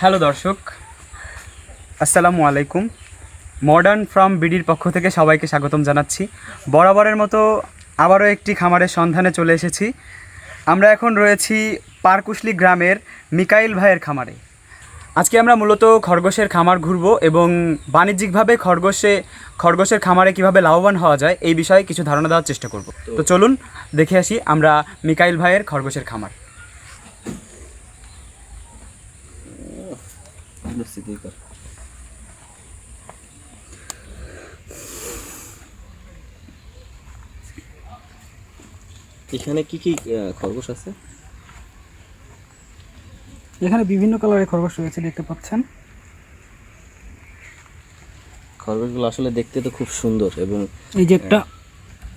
Hello দর্শক, আসসালামু আলাইকুম। মডার্ন ফ্রম বিডির পক্ষ থেকে সবাইকে স্বাগতম জানাচ্ছি। বরাবরের মতো আবারও একটি খামারের সন্ধানে চলে এসেছি। আমরা এখন রয়েছি পারকুশলি গ্রামের মিকাইল ভাইয়ের খামারে। আজকে আমরা মূলত খরগোশের খামার ঘুরবো এবং বাণিজ্যিকভাবে খরগোশে, খরগোশের খামারে কীভাবে লাভবান হওয়া যায় এই বিষয়ে কিছু ধারণা দেওয়ার চেষ্টা করব। তো চলুন দেখে আসি আমরা মিকাইল ভাইয়ের খরগোশের খামার। এখানে কি কি খরগোশ আছে? এখানে বিভিন্ন কালারের খরগোশ রয়েছে দেখতে পাচ্ছেন। খরগোশগুলো আসলে দেখতে তো খুব সুন্দর এবং এই যে একটা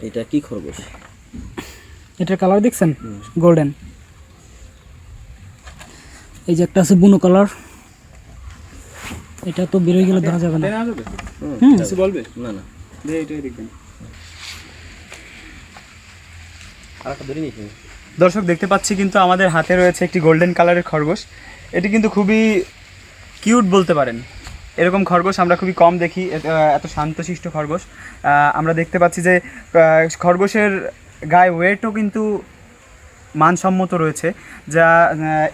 এটা কি খরগোশ? এটার কালার দেখছেন? গোল্ডেন এই যে একটা আছে বুনো কালার। এটা তো বেরোয় গেলে ধরা যাবে না। হুম। বলবে? না না। দর্শক দেখতে পাচ্ছি কিন্তু আমাদের হাতে রয়েছে একটি গোল্ডেন কালারের খরগোশ। এটি কিন্তু খুবই কিউট বলতে পারেন। এরকম খরগোশ আমরা খুবই কম দেখি এত- এত শান্তশিষ্ট খরগোশ। আহ, আমরা দেখতে পাচ্ছি যে খরগোশের গায়ে ওয়েটও কিন্তু মানসম্মত রয়েছে যা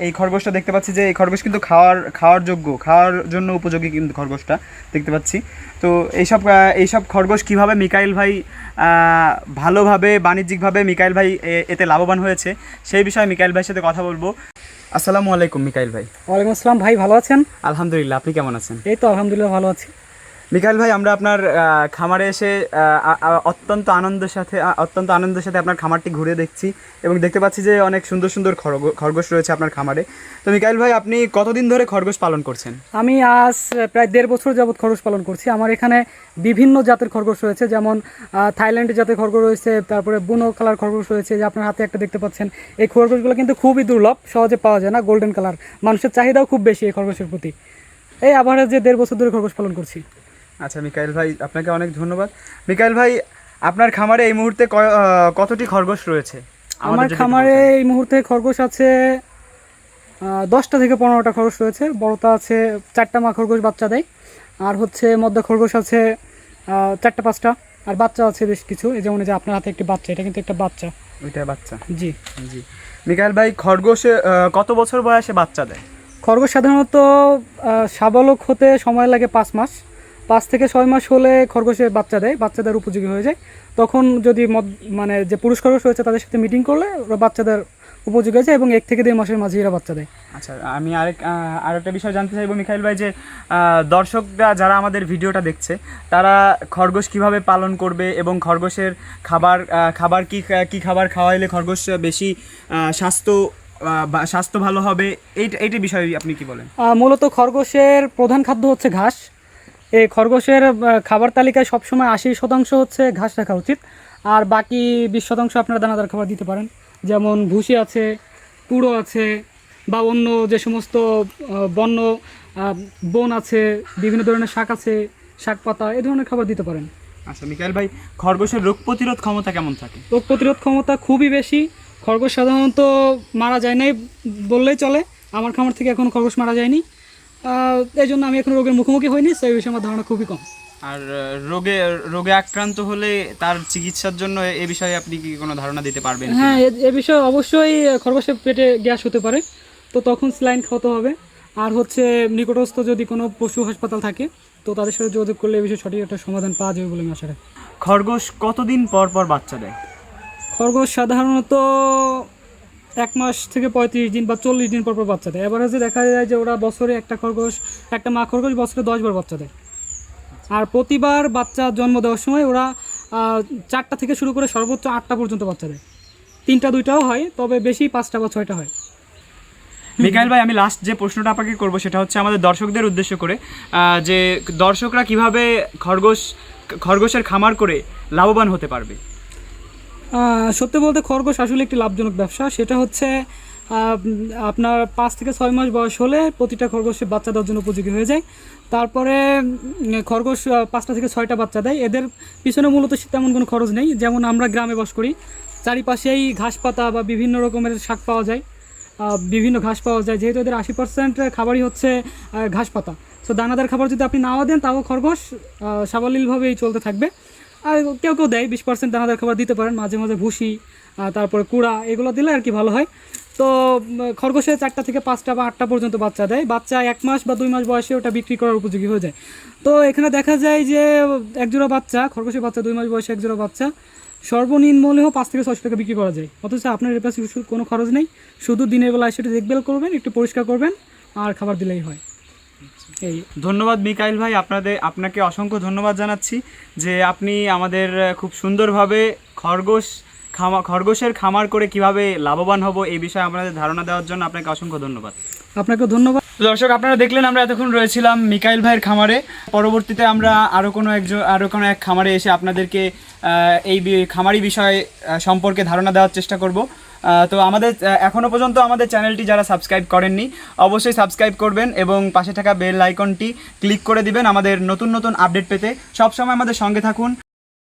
এই খরগোশটা দেখতে পাচ্ছি যে এই খরগোশ কিন্তু খাওয়ার খাওয়ার যোগ্য খাওয়ার জন্য উপযোগী কিন্তু খরগোশটা দেখতে পাচ্ছি। তো এইসব এইসব খরগোশ কীভাবে মিকাইল ভাই ভালোভাবে বাণিজ্যিকভাবে মিকাইল ভাই এতে লাভবান হয়েছে সেই বিষয়ে মিকাইল ভাইয়ের সাথে কথা বলব। আসসালামু আলাইকুম মিকাইল ভাই। ওয়ালাইকুম আসসালাম ভাই ভালো আছেন? আলহামদুলিল্লাহ আপনি কেমন আছেন? এই তো আলহামদুলিল্লাহ ভালো আছি। মিকাইল ভাই, আমরা আপনার খামারে এসে অত্যন্ত আনন্দের সাথে অত্যন্ত আনন্দের সাথে আপনার খামারটি ঘুরে দেখছি এবং দেখতে পাচ্ছি যে অনেক সুন্দর সুন্দর খরগো- খরগোশ রয়েছে আপনার খামারে। তো মিকাইল ভাই, আপনি কতদিন ধরে খরগোশ পালন করছেন? আমি আজ প্রায় দেড় বছর যাবৎ খরগোশ পালন করছি। আমার এখানে বিভিন্ন জাতের খরগোশ রয়েছে, যেমন থাইল্যান্ডের জাতের খরগোশ রয়েছে, তারপরে বুনো কালার খরগোশ রয়েছে, যে আপনার হাতে একটা দেখতে পাচ্ছেন। এই খরগোশগুলো কিন্তু খুবই দুর্লভ, সহজে পাওয়া যায় না গোল্ডেন কালার মানুষের চাহিদাও খুব বেশি এই খরগোশের প্রতি। এই আবার যে দেড় বছর ধরে খরগোশ পালন করছি। আচ্ছা মিকাইল ভাই আপনাকে অনেক ধন্যবাদ। মিকাইল ভাই আপনার খামারে এই মুহূর্তে কতটি খরগোশ রয়েছে? আমার খামারে এই মুহূর্তে খরগোশ আছে দশটা থেকে পনেরোটা খরগোশ রয়েছে। বড়টা আছে চারটা মা খরগোশ বাচ্চা দেয়। আর হচ্ছে মধ্যে খরগোশ আছে চারটা পাঁচটা। আর বাচ্চা আছে বেশ কিছু। এই যেমন যে আপনার হাতে একটি বাচ্চা এটা কিন্তু একটা বাচ্চা। ওইটা বাচ্চা। জি। জি। মিকাইল ভাই খরগোশে কত বছর বয়সে বাচ্চা দেয়? খরগোশ সাধারণত আহ, সাবালক হতে সময় লাগে পাঁচ মাস। পাঁচ থেকে ছয় মাস হলে খরগোশে বাচ্চা দেয় বাচ্চাদের উপযোগী হয়ে যায়। তখন যদি মদ মানে যে পুরুষ খরগোশ রয়েছে তাদের সাথে মিটিং করলে ওরা বাচ্চাদের উপযোগী হয়ে যায় এবং এক থেকে দেড় মাসের মাঝে এরা বাচ্চা দেয়। আচ্ছা আমি আরেক আহ, আরেকটা বিষয় জানতে চাইব মিখাইল ভাই যে দর্শকরা যারা আমাদের ভিডিওটা দেখছে তারা খরগোশ কীভাবে পালন করবে এবং খরগোশের খাবার খাবার কি কি খাবার খাওয়াইলে খরগোশ বেশি স্বাস্থ্য স্বাস্থ্য ভালো হবে? এই এইটি বিষয়ে আপনি কি বলেন? মূলত খরগোশের প্রধান খাদ্য হচ্ছে ঘাস। এই খরগোশের খাবার তালিকায় সবসময় আশি শতাংশ হচ্ছে ঘাস রাখা উচিত। আর বাকি বিশ শতাংশ আপনারা দানাদার খাবার দিতে পারেন। যেমন ভুসি আছে পুড়ো আছে বা অন্য যে সমস্ত বন্য বন আছে বিভিন্ন ধরনের শাক আছে শাক পাতা এ ধরনের খাবার দিতে পারেন। আচ্ছা মিখাইল ভাই খরগোশের রোগ প্রতিরোধ ক্ষমতা কেমন থাকে? রোগ প্রতিরোধ ক্ষমতা খুবই বেশি। খরগোশ সাধারণত মারা যায় নাই বললেই চলে। আমার খামার থেকে এখন খরগোশ মারা যায়নি। এই জন্য আমি এখন রোগের মুখোমুখি হইনি সেই বিষয়ে আমার ধারণা খুবই কম। আর রোগে রোগে আক্রান্ত হলে তার চিকিৎসার জন্য এ বিষয়ে আপনি কি কোনো ধারণা দিতে পারবেন হ্যাঁ এ- বিষয়ে অবশ্যই খরগোশের পেটে গ্যাস হতে পারে। তো তখন স্লাইন খাওয়াতে হবে। আর হচ্ছে নিকটস্থ যদি কোনো পশু হাসপাতাল থাকে তো তাদের সাথে যোগাযোগ করলে এই বিষয়ে সঠিক একটা সমাধান পাওয়া যাবে বলে আমি আশা রাখি। খরগোশ কতদিন পর পর বাচ্চা দেয়? খরগোশ সাধারণত এক মাস থেকে পঁয়ত্রিশ দিন বা চল্লিশ দিন পর পর বাচ্চা দেয়। এভারেজে দেখা যায় যে ওরা বছরে একটা খরগোশ, একটা মা খরগোশ বছরে দশবার বাচ্চা দেয়। আর প্রতিবার বাচ্চা জন্ম দেওয়ার সময় ওরা চারটা থেকে শুরু করে সর্বোচ্চ আটটা পর্যন্ত বাচ্চা দেয়। তিনটা দুইটাও হয়, তবে বেশি পাঁচটা বা ছয়টা হয়। মিকাইল ভাই, আমি লাস্ট যে প্রশ্নটা আপনাকে করব সেটা হচ্ছে আমাদের দর্শকদের উদ্দেশ্য করে যে দর্শকরা কীভাবে খরগোশ, খরগোশের খামার করে লাভবান হতে পারবে। সত্যি বলতে খরগোশ আসলে একটি লাভজনক ব্যবসা। সেটা হচ্ছে আপনার পাঁচ থেকে ছয় মাস বয়স হলে প্রতিটা খরগোশের বাচ্চা দেওয়ার জন্য উপযোগী হয়ে যায়। তারপরে খরগোশ পাঁচটা থেকে ছয়টা বাচ্চা দেয়। এদের পিছনে মূলত তেমন কোনো খরচ নেই। যেমন আমরা গ্রামে বাস করি, চারিপাশেই ঘাস পাতা বা বিভিন্ন রকমের শাক পাওয়া যায় বিভিন্ন ঘাস পাওয়া যায়। যেহেতু এদের আশি পার্সেন্ট খাবারই হচ্ছে ঘাস পাতা। সো দানাদার খাবার যদি আপনি নাও দেন, তাও খরগোশ সাবলীলভাবেই চলতে থাকবে। আর কেউ কেউ দেয় বিশ পার্সেন্ট দানাদার খাবার দিতে পারেন মাঝে মাঝে ভুসি তারপরে কুড়া এগুলো দিলে আর কি ভালো হয়। তো উম, খরগোশে চারটা থেকে পাঁচটা বা আটটা পর্যন্ত বাচ্চা দেয়। বাচ্চা এক মাস বা দুই মাস বয়সে ওটা বিক্রি করার উপযোগী হয়ে যায়। তো এখানে দেখা যায় যে একজোড়া বাচ্চা খরগোশের বাচ্চা দুই মাস বয়সে একজোড়া বাচ্চা সর্বনিম্ন হলেও পাঁচ থেকে ছশো টাকা বিক্রি করা যায়। অথচ আপনার এর পাশে কোনো খরচ নেই। শুধু দিনের বেলা সেটা দেখভাল করবেন একটু পরিষ্কার করবেন আর খাবার দিলেই হয়। এই ধন্যবাদ মিকাইল ভাই আপনাদের আপনাকে অসংখ্য ধন্যবাদ জানাচ্ছি যে আপনি আমাদের খুব সুন্দরভাবে খরগোশ খামা খরগোশের খামার করে কীভাবে লাভবান হব এই বিষয়ে আপনাদের ধারণা দেওয়ার জন্য আপনাকে অসংখ্য ধন্যবাদ। আপনাকে ধন্যবাদ। দর্শক আপনারা দেখলেন আমরা এতক্ষণ রয়েছিলাম মিকাইল ভাইয়ের খামারে। পরবর্তীতে আমরা আরও কোনো একজন আরও কোনো এক খামারে এসে আপনাদেরকে এই খামারি বিষয় সম্পর্কে ধারণা দেওয়ার চেষ্টা করব। তো আমাদের এখনও পর্যন্ত আমাদের চ্যানেলটি যারা সাবস্ক্রাইব করেননি, অবশ্যই সাবস্ক্রাইব করবেন এবং পাশে থাকা বেল আইকনটি ক্লিক করে দিবেন আমাদের নতুন নতুন আপডেট পেতে। সবসময় আমাদের সঙ্গে থাকুন।